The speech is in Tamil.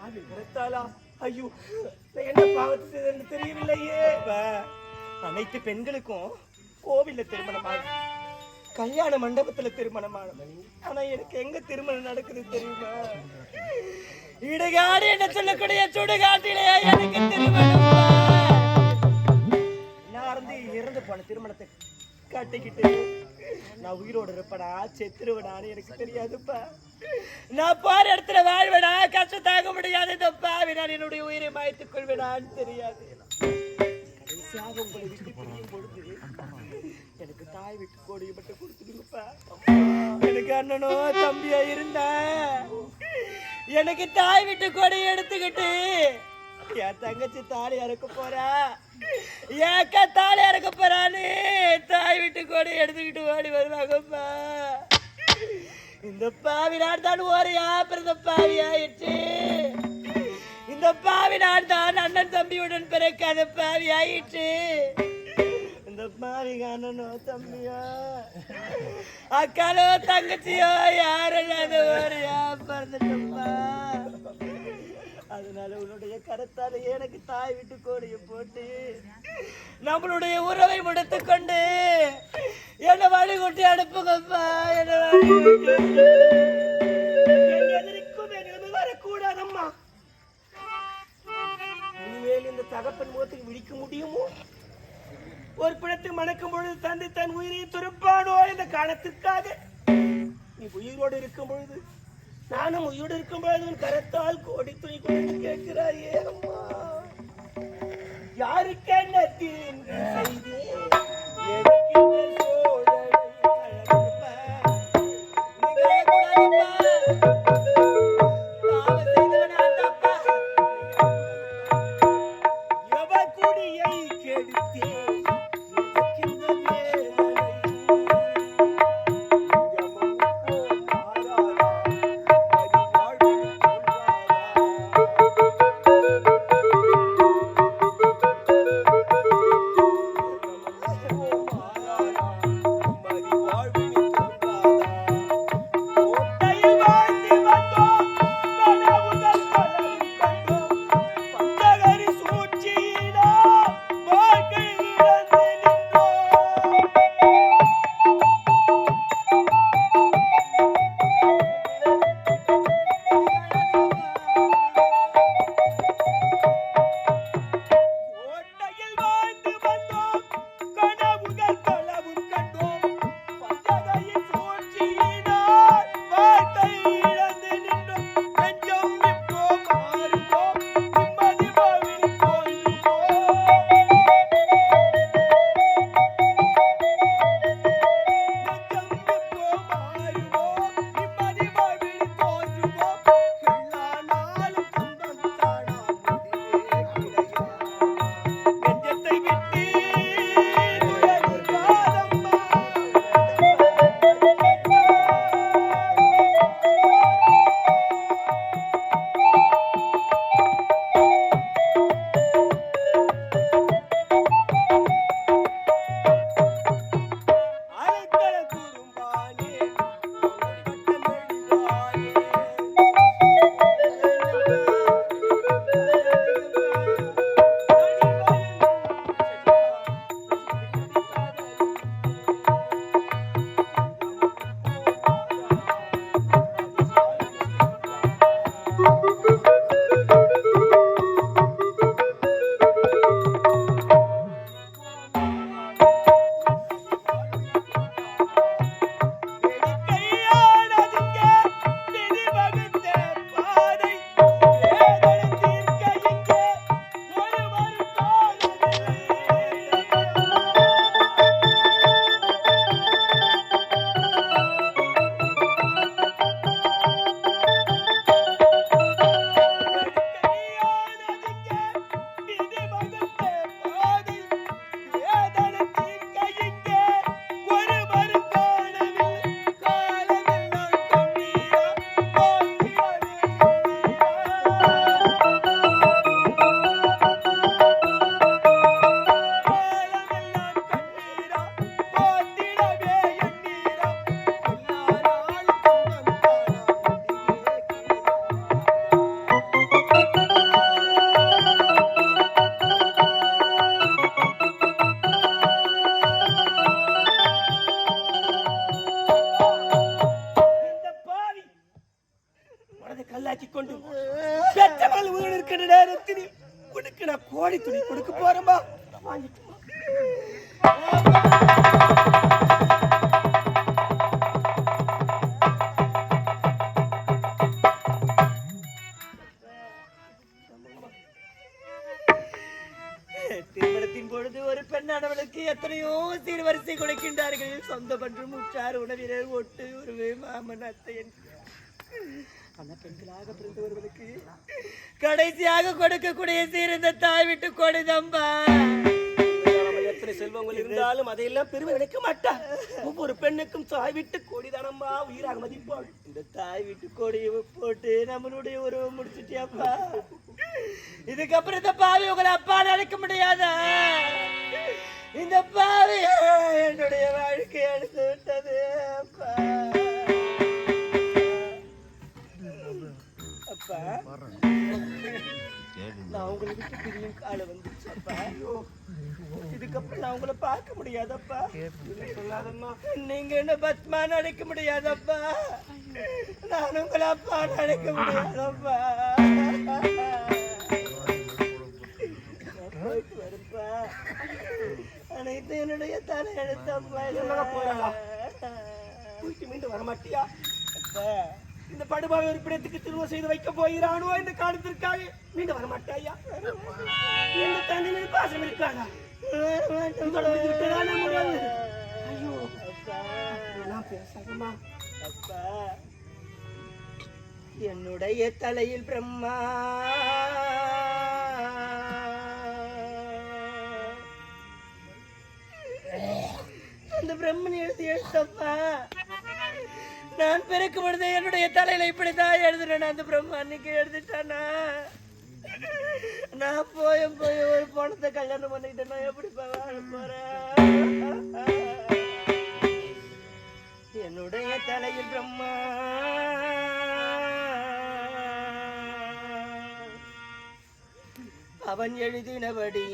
பாவி கருத்தாளா ஐயோ என்ன பாவத்து செய்தேன்னு தெரியவில்லையே. அனைத்து பெண்களுக்கும் கோவில்ல திருமணமாக கல்யாண மண்டபத்துல திருமணமான ஆனா எனக்கு எங்க திருமணம் நடக்குது தெரியுமா? இடுகாடு என்ன சொல்லக்கூடிய சுடுகாட்டிலே எனக்கு திருமணம் நான் இருந்து இறந்து போன திருமணத்தை கட்டிக்கிட்டு நான் உயிரோடு இருப்படா செத்துருவடான்னு எனக்கு தெரியாதுப்பா. நான் போற இடத்துல வாழ்வடா தாங்க முடியாது இந்த பாவி நான் என்னுடைய உயிரை மாய்த்துக் கொள்வேடான்னு தெரியாது. கடைசியாக உங்களை விட்டு பிரியும் பொழுது எனக்கு தாய் விட்டு கோடியை மட்டும் கொடுத்துடுங்கப்பா. எனக்கு அண்ணனோ தம்பியா இருந்த எனக்கு தாய் விட்டு கொடி எடுத்துக்கிட்டு என் தங்கச்சி தாலி இறக்க போறா. ஏக்கா தாலி இறக்க போறான்னு தாய் விட்டு கொடி எடுத்துக்கிட்டு ஓடி வருவாங்கப்பா. இந்த பாவி நான் தான் ஓரையா பிறந்த பாவி ஆயிடுச்சு. இந்த பாவி நான் தான் அண்ணன் தம்பியுடன் பிறக்காத பாவி ஆயிடுச்சு. இந்த பாவி அண்ணனோ தம்பியோ அக்காலோ தங்கச்சியோ யாரும் ஓரையா பிறந்துட்டப்பா அதனால உன்னுடைய கரத்தால எனக்கு தாய் விட்டு கோடியை போட்டு நம்மளுடைய உறவை முடித்துக்கொண்டு என்னை என்ன வழி அனுப்புங்கப்பா என்ன வழி கொட்டி வரக்கூடாதம்மா. இனிமேல் இந்த தகப்பன் முகத்துக்கு விழிக்க முடியுமோ? ஒரு பிணத்தை மணக்கும் பொழுது தந்தை தன் உயிரை துறப்பானோ இந்த காரணத்திற்காக நீ உயிரோடு இருக்கும் பொழுது நானும் உயிரோடு இருக்கும் பொழுது உன் கரத்தால் கோடி துணி கொண்டு கேட்கிறாயே அம்மா. யாருக்கு என்ன தீங்கு வேண்டும் பெற்றவள் உயிர் இருக்கிற நேரத்தில் உனக்கு நான் கோடி துணி கொடுக்க போறேன்பா வாங்கிட்டு வா. திருமணத்தின் பொழுது ஒரு பெண்ணானவளுக்கு எத்தனையோ சீர்வரிசை கொடுக்கின்றார்கள் சொந்த பன்று உற்றார் உணவினர் ஒட்டு உருவே மாமன் அத்தை என்று. ஆனா பெண்களாக பிறந்தவர்களுக்கு கடைசியாக கொடுக்கக்கூடிய சீர் இந்த தாய் விட்டு கொடுதம்பா. நம்ம எத்தனை செல்வங்கள் இருந்தாலும் அதையெல்லாம் பெருமை நினைக்க மாட்டா. ஒவ்வொரு பெண்ணுக்கும் தாய் விட்டு கோடிதானம்மா உயிராக மதிப்பாள். இந்த தாய் வீட்டு கொடியை போட்டு நம்மளுடைய உறவை முடிச்சிட்டியாப்பா. இதுக்கப்புறம் இந்த பாவி உங்களை அப்பா நினைக்க முடியாதா? இந்த பாவி என்னுடைய வாழ்க்கை எடுத்து உங்களை பார்க்க முடியாதப்பா. நீங்க என்ன பத்மா நினைக்க முடியாதப்பா? நான் உங்களை அப்பா நினைக்க முடியாதப்பா. அனைத்து என்னுடைய தலை எழுத்தப்பா. போறா? போயிட்டு மீண்டும் வரமாட்டியா? அப்பா இந்த படுபாவை உறுப்பினத்துக்கு திருமணம் செய்து வைக்க போகிறானோ இந்த காலத்திற்காக? மீண்டும் வரமாட்டாயா? இந்த தண்ணி பாசம் இருக்காடா ஐயோ அப்பா நான் பேசாதம்மா அப்பா என்னுடைய தலையில் பிரம்மா. அந்த பிரம்மன் எழுதி எழுத்தப்பா. நான் பிறக்கும் பொழுது என்னுடைய தலையில இப்படிதான் எழுதுறேன். அந்த பிரம்மா அன்னைக்கு எழுதிட்டானா? நான் போய் போய் ஒரு பணத்தை கல்யாணம் பண்ணிக்கிட்டேன் நான் எப்படி வாழ போறேன் என்னுடைய தலையில் பிரம்மா. அவன் எழுதினபடி